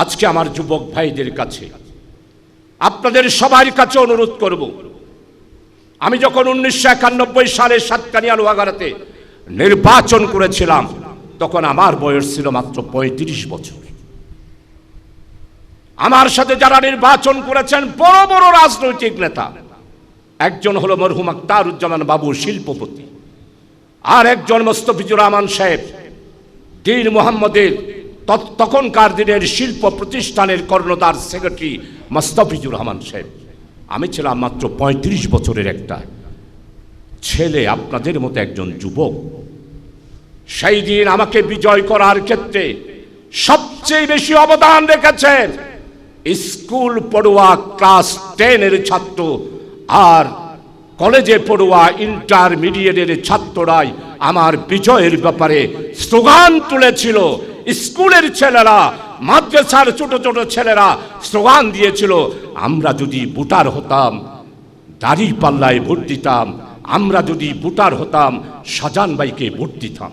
আজকে আমার যুবক ভাইদের কাছে। আপনাদের সবার কাছে অনুরোধ করব, আমি যখন উনিশশো একানব্বই সালে সাতকানিয়া লোহাগাড়াতে নির্বাচন করেছিলাম, তখন আমার বয়স ছিল মাত্র পঁয়ত্রিশ বছর। আমার সাথে যারা নির্বাচন করেছেন, বড় বড় রাজনৈতিক নেতা, একজন হলো মরহুম আক্তারুজ্জামান বাবু, শিল্পপতি, আর একজন মোস্তফিজুর রহমান সাহেব, দিন মোহাম্মদের তখনকার দিনের শিল্প প্রতিষ্ঠানের কর্ণধার সেক্রেটারি মোস্তফিজুর রহমান সাহেব। আমি ছিলাম মাত্র পঁয়ত্রিশ বছরের একটা ছেলে, আপনাদের মতো একজন যুবক। সেই দিন আমাকে বিজয় করার ক্ষেত্রে সবচেয়ে বেশি অবদান রেখেছেন স্কুল পড়ুয়া ক্লাস টেনের ছাত্র আর কলেজে পড়ুয়া ইন্টারমিডিয়েটের ছাত্ররাই আমার বিজয়ের ব্যাপারে স্লোগান তুলেছিল। স্কুলের ছেলেরা, মাদ্রাসার ছোট ছোট ছেলেরা স্লোগান দিয়েছিল, আমরা যদি ভোটার হতাম, দাড়ি পাল্লায় ভোট দিতাম, আমরা যদি ভোটার হতাম শাহজাহান ভাইকে ভোট দিতাম।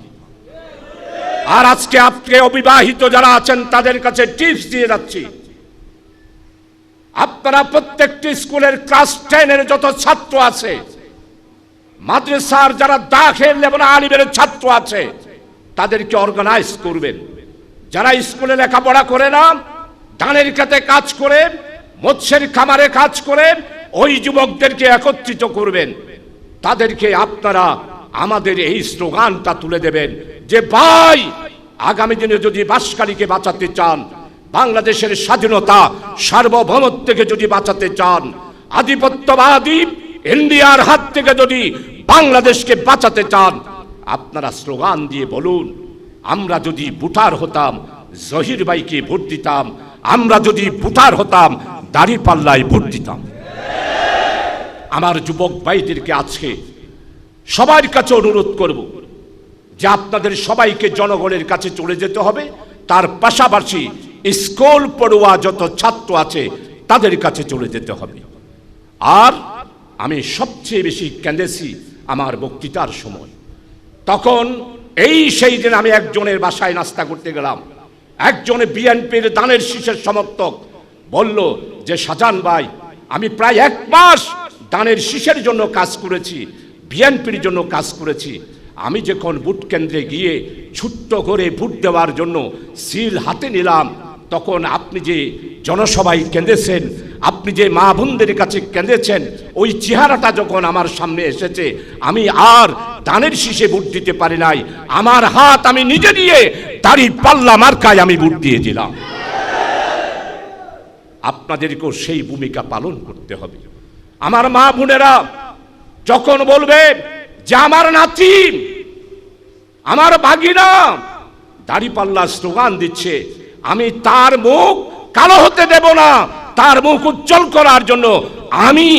আর আজকে আজকে অবিবাহিত যারা আছেন, তাদের কাছে টিপস দিয়ে যাচ্ছি। আপনারা প্রত্যেকটি স্কুলের ক্লাস টেনের যত ছাত্র আছে, মাদ্রাসার যারা দাখিল এবং আলিমের ছাত্র আছে, তাদেরকে অর্গানাইজ করবেন। যারা স্কুলে লেখাপড়া করে না ধানের খেতে কাজ করেন মৎস্যের খামারে কাজ করেন ওই যুবকদেরকে একত্রিত করবেন। তাদেরকে আপনারা আমাদের এই স্লোগানটা তুলে দেবেন যে, ভাই, আগামী দিনে যদি বাসকালীকে বাঁচাতে চান, বাংলাদেশের স্বাধীনতা সার্বভৌমত্ব থেকে যদি বাঁচাতে চান, আধিপত্যবাদী ইন্ডিয়ার হাত থেকে যদি বাংলাদেশকে বাঁচাতে চান, আপনারা স্লোগান দিয়ে বলুন। আমরা যদি ভোটার হতাম, জহির ভাইকে ভোট দিতাম, আমরা যদি ভোটার হতাম দাড়ি পাল্লায় ভোট দিতাম। আমার যুবক ভাইদেরকে আজকে সবার কাছে অনুরোধ করব যে আপনাদের সবাইকে জনগণের কাছে চলে যেতে হবে। তার পাশাপাশি স্কুল পড়ুয়া যত ছাত্র আছে, তাদের কাছে চলে যেতে হবে। আর আমি সবচেয়ে বেশি কেঁদেছি আমার বক্তৃতার সময়। তখন এই সেই দিন আমি একজনের বাসায় নাস্তা করতে গেলাম। একজনে বিএনপির দানের শীষের সমর্থক বলল যে, সাজান ভাই, আমি প্রায় এক মাস দানের শীষের জন্য কাজ করেছি, বিএনপির জন্য কাজ করেছি। আমি যখন ভোট কেন্দ্রে গিয়ে ছোট্ট করে ভোট দেওয়ার জন্য সিল হাতে নিলাম তখন আপনি যে জনসভায় কেঁদেছেন, আপনি যে মা বোনদের কাছে কেঁদেছেন, ওই চেহারাটা যখন আমার সামনে এসেছে, আমি আর দানের শীষে ভোট দিতে পারি নাই। আমার হাত আমি নিজে দিয়ে দাড়ি পাল্লা মার্কায় আমি ভোট দিয়ে দিলাম। আপনাদেরকেও সেই ভূমিকা পালন করতে হবে। আমার মা বোনেরা যখন বলবে যে আমার নাতি, আমার বাগিনা দাড়িপাল্লা স্লোগান দিচ্ছে আমি তার মুখ কালো হতে দেব না। তার মুখ উজ্জ্বল করার জন্য আমি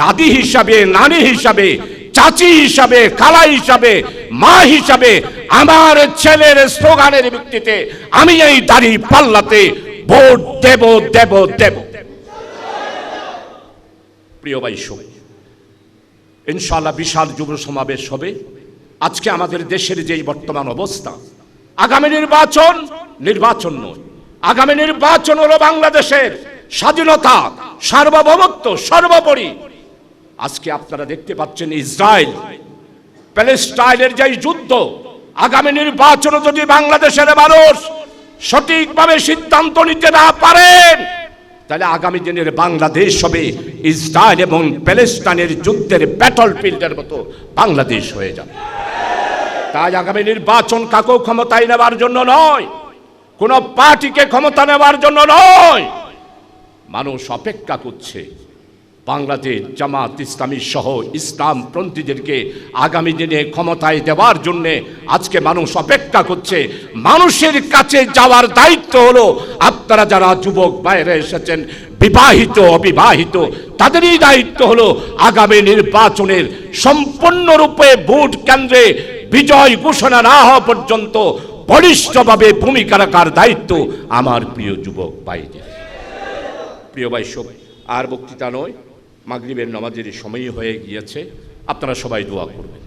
দাদি হিসাবে, নানি হিসাবে, চাচি হিসাবে, খালা হিসাবে, মা হিসাবে আমার ছেলের স্লোগানের ভিত্তিতে আমি এই দাড়ি পাল্লাতে ভোট দেব দেব দেব। প্রিয় ভাই শোক ইনশাল্লাহ বিশাল যুব সমাবেশ হবে। আজকে আমাদের দেশের যে বর্তমান অবস্থা, আগামী নির্বাচন নির্বাচন নয়। আগামী নির্বাচন হলো বাংলাদেশের স্বাধীনতা, সার্বভৌমত্ব, সর্বোপরি। আজকে আপনারা দেখতে পাচ্ছেন ইসরায়েল। প্যালেস্টাইনের যে যুদ্ধ, আগামী নির্বাচন যদি বাংলাদেশের মানুষ সঠিকভাবে সিদ্ধান্ত নিতে না পারেন, তাহলে আগামী দিনের বাংলাদেশ হবে ইসরায়েল এবং প্যালেস্টাইনের যুদ্ধের ব্যাটল ফিল্ডের মতো বাংলাদেশ হয়ে যাবে। তাই আগামী নির্বাচন কাকেও ক্ষমতায় নেবার জন্য নয় কোন পার্টিকে ক্ষমতা নেওয়ার জন্য নয়। মানুষ অপেক্ষা করছে। বাংলাদেশ জামাত ইসলামী সহ ইসলাম পন্থীদেরকে আগামী দিনে ক্ষমতায় দেওয়ার জন্য আজকে মানুষ অপেক্ষা করছে। মানুষের কাছে যাওয়ার দায়িত্ব হলো, আপনারা যারা যুবক বাইরে এসেছেন, বিবাহিত, অবিবাহিত, তাদেরই দায়িত্ব হলো আগামী নির্বাচনের সম্পূর্ণরূপে ভোট কেন্দ্রে বিজয় ঘোষণা না হওয়া পর্যন্ত বলিষ্ঠভাবে ভূমিকা রাখার দায়িত্ব আমার প্রিয় যুবক ভাইদের প্রিয় ভাই সব, আর বক্তৃতা নয়, মাগরীবের নামাজের সময় হয়ে গিয়েছে, আপনারা সবাই দোয়া করবেন।